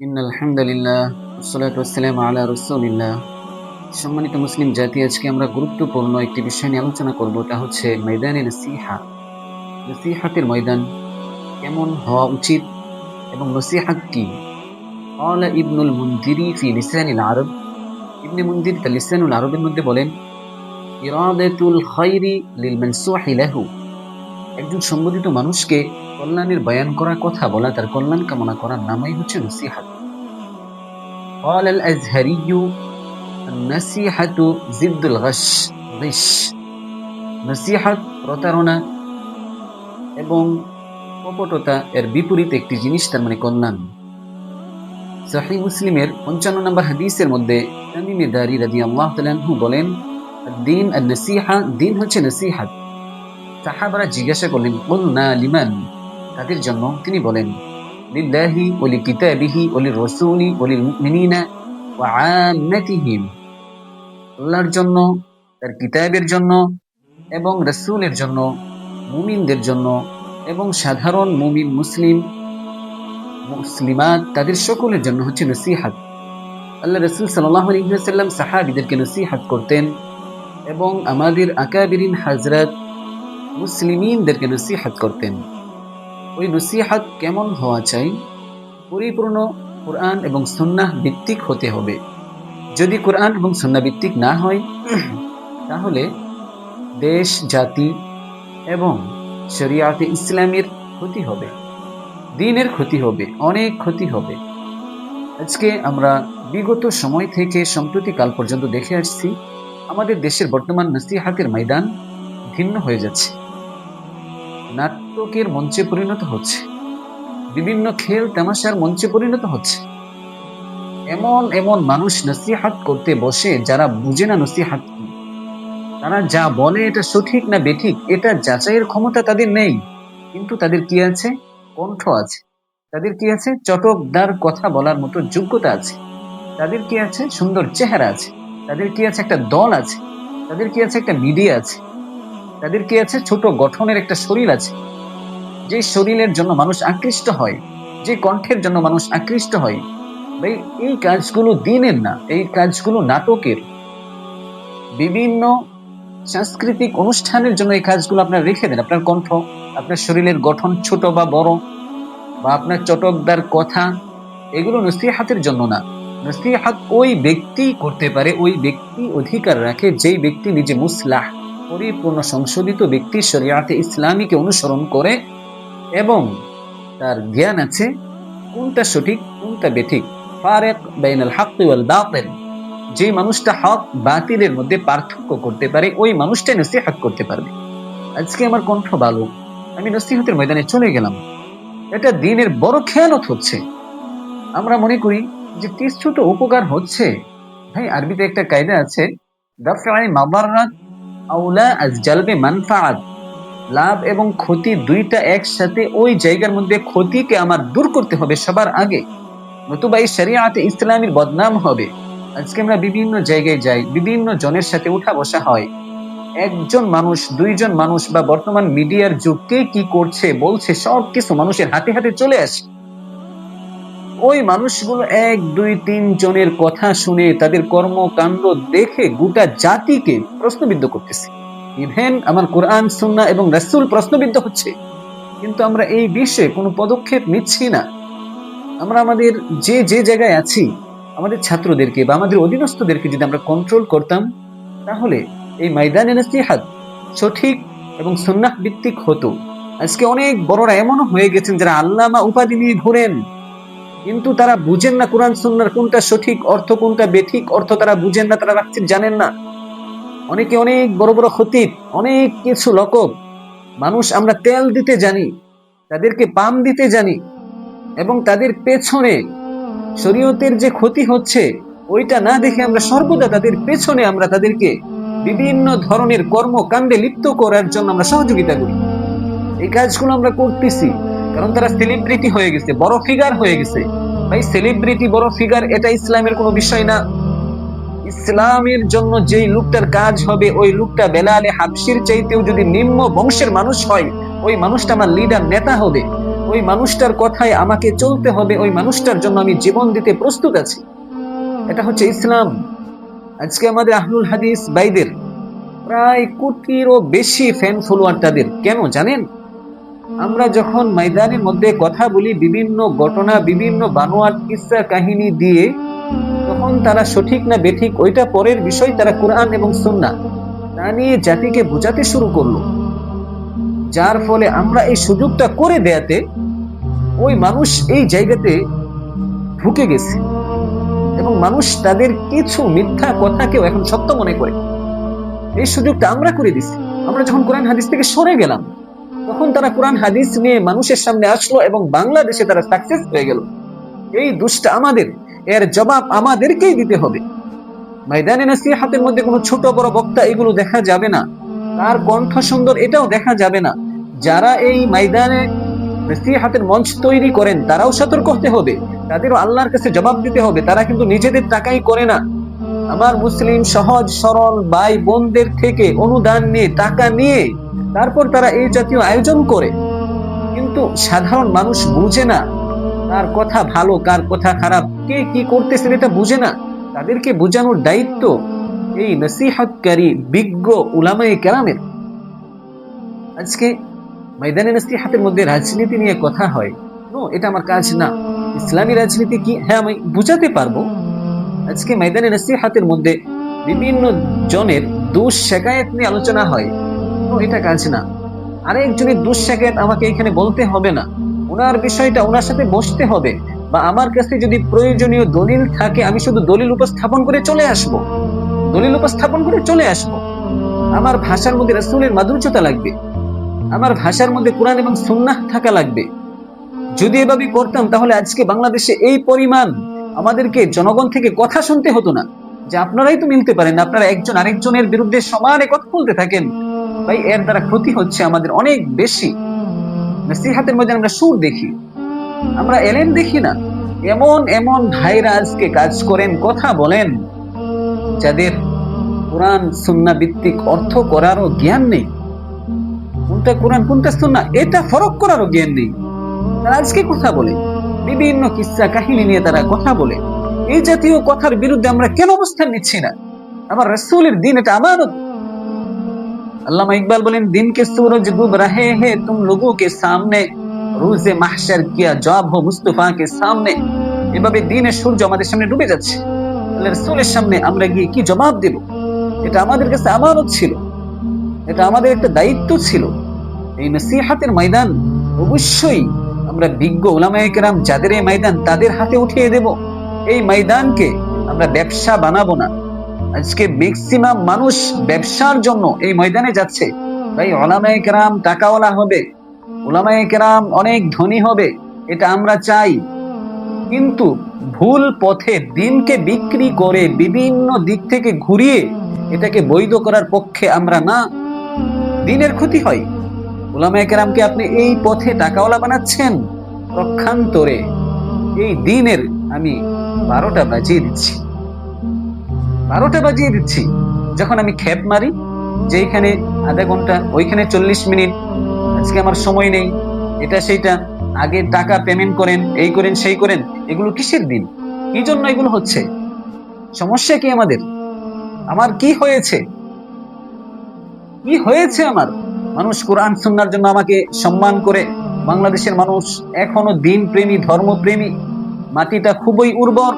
In আলহামদুলিল্লাহ সালাত ওয়াসালাম আলা রসুলিল্লাহ। সম্মানিত মুসলিম জাতি, আজকে আমরা গুরুত্বপূর্ণ একটি বিষয় নিয়ে আলোচনা করব, তা হচ্ছে ময়দানের সিহা নসিহাতের ময়দান কেমন হওয়া উচিত এবং নসিহাত কি? অল ইবনুল মুন্দিরি ফি লিসানিল আরব। ইবনে মুন্দির তা লিসানুল আরবের মধ্যে বলেন, ইরাদাতুল খাইরি লিল মানসুহি লাহু। একজন সম্বোধিত মানুষকে কল্যাণের বয়ান করা কথা বলা তার কল্যাণ কামনা করার নামই হচ্ছে নসিহাত قال الأزهري النصيحة ضد الغش غش নসিহাত প্রতারণা এবং কপটতা এর বিপরীত একটি জিনিস তার মানে কল্যাণ সহি মুসলিমের পঞ্চান্ন নম্বর হাদিসের মধ্যে তামিমে দারি রাদি আল্লাহ তালাহু বলেন দিন আর নসিহা দিন হচ্ছে নসিহাত সাহাবারা জিজ্ঞাসা করলেন না লিমান? তাদের জন্য তিনি বলেন, লিল্লাহি ওলি কিতাবিহি ওলি রসুলি ওলি মুমিনিনা ওয়া আম্মাতিহিম আল্লাহর জন্য, তার কিতাবের জন্য এবং রসুলের জন্য, মুমিনদের জন্য এবং সাধারণ মুমিন, মুসলিম, মুসলিমাত তাদের সকলের জন্য হচ্ছে নসিহাত। আল্লাহ রসুল সাল্লাহ আলহিহাসাল্লাম সাহাবিদেরকে নসিহাত করতেন এবং আমাদের আকাবিরিন হাজরাত মুসলিমিনদেরকে নসিহাত করতেন। ওই নসিহাত কেমন হওয়া চাই? পরিপূর্ণ কোরআন এবং সুন্নাহ ভিত্তিক হতে হবে। যদি কোরআন এবং সুন্না ভিত্তিক না হয়, তাহলে দেশ, জাতি এবং শরিয়াতে ইসলামের ক্ষতি হবে, দিনের ক্ষতি হবে, অনেক ক্ষতি হবে। আজকে আমরা বিগত সময় থেকে সম্প্রতিকাল পর্যন্ত দেখে আসছি, আমাদের দেশের বর্তমান নসিহাতের ময়দান ভিন্ন হয়ে যাচ্ছে। নাটকের মঞ্চে পরিণত হচ্ছে। বিভিন্ন খেল, তামাশার মঞ্চে পরিণত হচ্ছে। এমন এমন মানুষ নসিহাত করতে বসে যারা বুঝে না নসিহাত তারা যা বলে এটা সঠিক না বেঠিক, এটা যাচাইয়ের ক্ষমতা তাদের নেই। কিন্তু তাদের কি আছে? কণ্ঠ আছে। তাদের কি আছে? চটকদার কথা বলার মতো যোগ্যতা আছে। তাদের কি আছে? সুন্দর চেহারা আছে। তাদের কি আছে? একটা দল আছে। তাদের কি আছে? একটা মিডিয়া আছে। তাদের কি আছে? ছোট গঠনের একটা শরীর আছে। যে শরীরের জন্য মানুষ আকৃষ্ট হয়, যে কণ্ঠের জন্য মানুষ আকৃষ্ট হয়, ভাই, এই কাজগুলো দিনের না, এই কাজগুলো নাটকের। বিভিন্ন সাংস্কৃতিক অনুষ্ঠানের জন্য এই কাজগুলো আপনার রেখে দেন। আপনার কণ্ঠ, আপনার শরীরের গঠন ছোট বা বড়, বা আপনার চটকদার কথা, এগুলো নসিহাতের জন্য না। নসিহাত ওই ব্যক্তি করতে পারে, ওই ব্যক্তি অধিকার রাখে, যেই ব্যক্তি নিজে মুসলাহ। পরিপূর্ণ সংশোধিত ব্যক্তি শরিয়াতে ইসলামীকে অনুসরণ করে এবং তার জ্ঞান আছে, কোনটা সঠিক, কোনটা বেঠিক। ফারেক বাইনাল হক ওয়াল যে মানুষটা হক বাতিলের মধ্যে পার্থক্য করতে পারে, ওই মানুষটাই নসিহাত করতে পারবে। আজকে আমার কণ্ঠ ভালো। আমি নসিহতের ময়দানে চলে গেলাম। এটা দিনের বড় খেয়ালত হচ্ছে। আমরা মনে করি যে কিছু তো উপকার হচ্ছে। ভাই, আরবিতে একটা কায়দা আছে দাফাই মাবাররাত আউলা আজ জালবে মানফাআত লাভ এবং ক্ষতি দুইটা একসাথে ওই জায়গার মধ্যে ক্ষতিকে আমার দূর করতে হবে সবার আগে। নতুবা এই শরিয়াতে ইসলামের বদনাম হবে। আজকে আমরা বিভিন্ন জায়গায় যাই, বিভিন্ন জনের সাথে উঠা বসা হয়। একজন মানুষ, দুইজন মানুষ বা বর্তমান মিডিয়ার যুগ, কে কি করছে, বলছে সব কিছু মানুষের হাতে হাতে চলে আসে। ওই মানুষগুলো এক, দুই, তিন জনের কথা শুনে তাদের কর্মকাণ্ড দেখে গোটা জাতিকে প্রশ্নবিদ্ধ করতেছে। ইভেন আমার কোরআন সুন্না এবং রাসূল প্রশ্নবিদ্ধ হচ্ছে। কিন্তু আমরা এই বিষয়ে কোনো পদক্ষেপ নিচ্ছি না। আমরা আমাদের যে যে জায়গায় আছি, আমাদের ছাত্রদেরকে বা আমাদের অধীনস্থদেরকে যদি আমরা কন্ট্রোল করতাম, তাহলে এই ময়দানে নসিহাত সঠিক এবং সুন্নাহ ভিত্তিক হতো। আজকে অনেক বড়রা এমনও হয়ে গেছেন যারা আল্লামা উপাধি নিয়ে ঘোরেন। কিন্তু তারা বুঝেন না কোরআন, সুন্নার কোনটা সঠিক অর্থ, কোনটা বেঠিক অর্থ তারা বুঝেন না, তারা রাখছেন, জানেন না। অনেকে অনেক বড় বড় খতিব, অনেক কিছু লকব। মানুষ আমরা তেল দিতে জানি, তাদেরকে পাম দিতে জানি, এবং তাদের পেছনে শরীয়তের যে ক্ষতি হচ্ছে, ওইটা না দেখে আমরা সর্বদা তাদের পেছনে আমরা তাদেরকে বিভিন্ন ধরনের কর্মকাণ্ডে লিপ্ত করার জন্য আমরা সহযোগিতা করি। এই কাজগুলো আমরা করতেছি। কারণ তারা সেলিব্রিটি হয়ে গেছে, বড় ফিগার হয়ে গেছে। ভাই সেলিব্রিটি বড় ফিগার এটা ইসলামের কোনো বিষয় না। ইসলামের জন্য যেই লোকটার কাজ হবে, ওই লোকটা বেলালে হাবসির চাইতেও যদি নিম্ন বংশের মানুষ হয়, ওই মানুষটা আমার লিডার নেতা হবে। ওই মানুষটার কথায় আমাকে চলতে হবে, ওই মানুষটার জন্য আমি জীবন দিতে প্রস্তুত আছি। এটা হচ্ছে ইসলাম। আজকে আমাদের আহলুল হাদিস বাইদের প্রায় কোটিরও বেশি ফ্যান ফলোয়ার তাদের। কেন? জানেন? আমরা যখন ময়দানের মধ্যে কথা বলি, বিভিন্ন ঘটনা, বিভিন্ন বানোয়ার কিসা কাহিনী দিয়ে, তখন তারা সঠিক না বেঠিক, ওইটা পরের বিষয়, তারা কোরআন এবং সুন্না তা নিয়ে জাতিকে বোঝাতে শুরু করল। যার ফলে আমরা এই সুযোগটা করে দেয়াতে, ওই মানুষ এই জায়গাতে ঢুকে গেছে। এবং মানুষ তাদের কিছু মিথ্যা কথাকেও এখন সত্য মনে করে। এই সুযোগটা আমরা করে দিছি। আমরা যখন কোরআন হাদিস থেকে সরে গেলাম তখন তারা কোরআন, হাদিস নিয়ে মানুষের সামনে আসলো এবং বাংলাদেশে তারা সাকসেস হয়ে গেল। এই দুষ্টা আমাদের, এর জবাব আমাদেরকেই দিতে হবে। ময়দানে নসিহাতের মধ্যে কোনো ছোট বড় বক্তা এগুলো দেখা যাবে না। তার কণ্ঠ সুন্দর, এটাও দেখা যাবে না। যারা এই ময়দানে নসিহাতের মঞ্চ তৈরি করেন, তারাও সতর্ক হতে হবে। তাদেরও আল্লাহর কাছে জবাব দিতে হবে। তারা কিন্তু নিজেদের টাকাই করে না। আমার মুসলিম সহজ, সরল ভাই বোনদের থেকে অনুদান নিয়ে, টাকা নিয়ে তারপর তারা এই জাতীয় আয়োজন করে। কিন্তু সাধারণ মানুষ বুঝে না কার কথা ভালো, কার কথা খারাপ, কে কি করতেছে এটা বুঝে না। তাদেরকে বোঝানোর দায়িত্ব এই নসিহতকারী বিজ্ঞ উলামায়ে কেরামের। আজকে ময়দানে নসিহাতের মধ্যে রাজনীতি নিয়ে কথা হয়। নো, এটা আমার কাজ না। ইসলামী রাজনীতি কি? হ্যাঁ আমি বুঝাতে পারব। আজকে ময়দানে নসিহাতের মধ্যে বিভিন্ন জনের দোষ শেখায়ত নিয়ে আলোচনা হয়। এটা কাজ না। আরেকজনের শেখায়ত আমাকে এখানে বলতে হবে না। ওনার বিষয়টা ওনার সাথে বসতে হবে বা আমার কাছে যদি প্রয়োজনীয় দলিল থাকে, আমি শুধু দলিল উপস্থাপন করে চলে আসব। দলিল উপস্থাপন করে চলে আসব। আমার ভাষার মধ্যে রাসুলের মাধুর্যতা লাগবে। আমার ভাষার মধ্যে কোরআন এবং সুন্নাহ থাকা লাগবে। যদি এভাবে করতাম, তাহলে আজকে বাংলাদেশে এই পরিমাণ আমাদেরকে জনগণ থেকে কথা শুনতে হতো না। যে আপনারাই তো মিলতে পারেন। আপনারা একজন আরেকজনের বিরুদ্ধে সমানে কথা বলতে থাকেন। ভাই, এর দ্বারা ক্ষতি হচ্ছে আমাদের অনেক বেশি। নসিহাতের মধ্যে আমরা সুর দেখি। আমরা এলেন দেখি না। এমন এমন ভাইরা আজকে কাজ করেন, কথা বলেন, যাদের কোরআন সুন্না ভিত্তিক অর্থ করারও জ্ঞান নেই। কোনটা কোরআন, কোনটা সুন্না এটা ফরক করারও জ্ঞান নেই। তারা আজকে কথা বলে। বিভিন্ন কিসসা কাহিনী নিয়ে তারা কথা বলে। এই জাতীয় কথার বিরুদ্ধে আমরা কেন অবস্থান নিচ্ছি না? আমার রসুলের দিন, এটা আমানত আল্লামা ইকবাল বলেন, দিন কে সূরজ ডুব রহে হে তুম লোগো কে সামনে? রুজে মাহশার কিয়া জবাব হো মুস্তাফা কে সামনে? এভাবে দিনের সূর্য আমাদের সামনে ডুবে যাচ্ছে। আল্লাহর রাসূলের সামনে আমরা গিয়ে কি জবাব দেব? এটা আমাদের কাছে আমানত ছিল। এটা আমাদের একটা দায়িত্ব ছিল। এই নসিহাতের ময়দান অবশ্যই আমরা বিজ্ঞ ওলামায়াম যাদের এই ময়দান তাদের হাতে উঠিয়ে দেব। এই ময়দানকে আমরা ব্যবসা বানাবো না। আজকে ম্যাক্সিমাম মানুষ ব্যবসার জন্য এই ময়দানে যাচ্ছে। ভাই, ওলামায়ে কেরাম টাকাওয়ালা হবে। ওলামায়ে কেরাম অনেক ধনী হবে, এটা আমরা চাই। কিন্তু ভুল পথে দিনকে বিক্রি করে বিভিন্ন দিক থেকে ঘুরিয়ে এটাকে বৈধ করার পক্ষে আমরা না। দিনের ক্ষতি হয়। ওলামায়ে কেরামকে আপনি এই পথে টাকাওয়ালা বানাচ্ছেন? পক্ষান্তরে এই দিনের আমি বারোটা বাজিয়ে দিচ্ছি। বারোটা বাজিয়ে দিচ্ছি। যখন আমি খেপ মারি যেখানে আধা ঘণ্টা, ওইখানে চল্লিশ মিনিট, আজকে আমার সময় নেই, এটা সেইটা, আগে টাকা পেমেন্ট করেন, এই করেন, সেই করেন, এগুলো কিসের দিন? কি জন্য এগুলো হচ্ছে? সমস্যা কি আমাদের? আমার কি হয়েছে? কি হয়েছে আমার? মানুষ কোরআন, সুন্নার জন্য আমাকে সম্মান করে, বাংলাদেশের মানুষ এখনও দিন প্রেমী ধর্মপ্রেমী, মাটিটা খুবই উর্বর।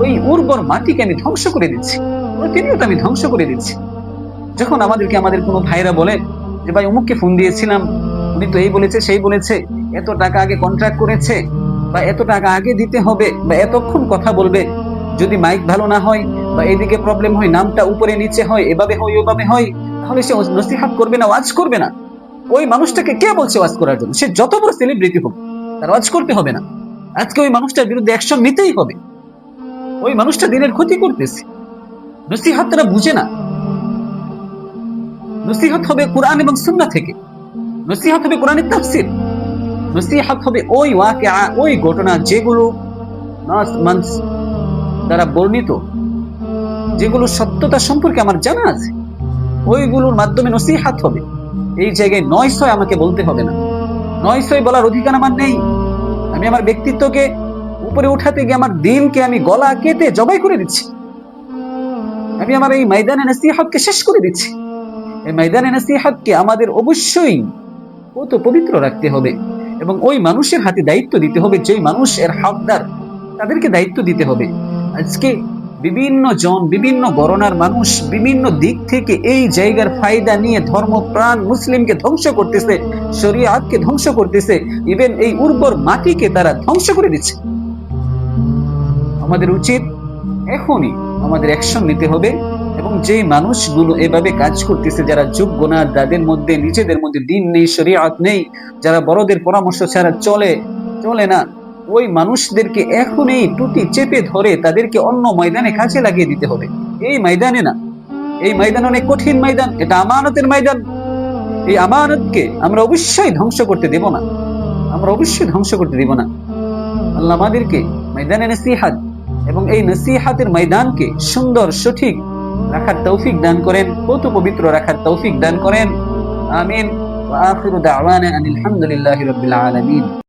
ওই উর্বর মাটিকে আমি ধ্বংস করে দিচ্ছি। প্রতিনিয়ত আমি ধ্বংস করে দিচ্ছি। যখন আমাদেরকে আমাদের কোনো ভাইরা বলে যে, ভাই, অমুককে ফোন দিয়েছিলাম। উনি তো এই বলেছে, সেই বলেছে। এত টাকা আগে কন্ট্রাক্ট করেছে বা এত টাকা আগে দিতে হবে বা এতক্ষণ কথা বলবে। যদি মাইক ভালো না হয় বা এদিকে প্রবলেম হয়, নামটা উপরে নিচে হয়, এভাবে হয়, ওভাবে হয়, তাহলে সে নসিহাত করবে না, ওয়াজ করবে না। ওই মানুষটাকে কে বলছে ওয়াজ করার জন্য? সে যত বড় সেলিব্রিটি হোক, তার ওয়াজ করতে হবে না। আজকে ওই মানুষটার বিরুদ্ধে অ্যাকশন নিতেই হবে। ওই মানুষটা দিনের ক্ষতি করতেছে। নসিহাত তারা বুঝে না। নসিহাত হবে কোরআন এবং সুন্না থেকে। নসিহাত হবে কোরআনের তাফসির। নসিহাত হবে ওই ওয়াকে ওই ঘটনা যেগুলো দ্বারা বর্ণিত, যেগুলো সত্যতা সম্পর্কে আমার জানা আছে, ওইগুলোর মাধ্যমে নসিহাত হবে। এই জায়গায় নয় ছয় আমাকে বলতে হবে না। নয় সই বলার অধিকার আমার নেই। আমি আমার ব্যক্তিত্বকে উপরে উঠাতে গিয়ে আমার দিনকে আমি গলা কেটে জবাই করে দিচ্ছি। আমি আমার এই ময়দানে নসিহতকে শেষ করে দিচ্ছি। এই ময়দানে নসিহতকে আমাদের অবশ্যই কত পবিত্র রাখতে হবে এবং ওই মানুষের হাতে দায়িত্ব দিতে হবে যে মানুষ এর হকদার তাদেরকে দায়িত্ব দিতে হবে। আজকে বিভিন্ন জন, বিভিন্ন গণনার মানুষ বিভিন্ন দিক থেকে এই জায়গার ফায়দা নিয়ে ধর্মপ্রাণ মুসলিমকে ধ্বংস করতেছে, শরিয়াতকে ধ্বংস করতেছে, ইভেন এই উর্বর মাটিকে তারা ধ্বংস করে দিচ্ছে। আমাদের উচিত এখনই আমাদের অ্যাকশন নিতে হবে এবং যে মানুষগুলো এভাবে কাজ করতেছে, যারা যোগ্য না, যাদের মধ্যে, নিজেদের মধ্যে দিন নেই, শরিয়াত নেই, যারা বড়দের পরামর্শ ছাড়া চলে চলে না, ওই মানুষদেরকে এখনই টুটি চেপে ধরে তাদেরকে অন্য ময়দানে কাজে লাগিয়ে দিতে হবে। এই ময়দানে না, এই ময়দান অনেক কঠিন ময়দান, এটা আমানতের ময়দান। এই আমানতকে আমরা অবশ্যই ধ্বংস করতে দেব না, আমরা অবশ্যই ধ্বংস করতে দেব না। আল্লাহ আমাদেরকে ময়দানে নসিহাত এবং এই নসিহাতের ময়দানকে সুন্দর, সঠিক রাখার তৌফিক দান করেন কত পবিত্র রাখার তৌফিক দান করেন। আমিন। আলহামদুলিল্লাহ রাব্বিল আলামিন।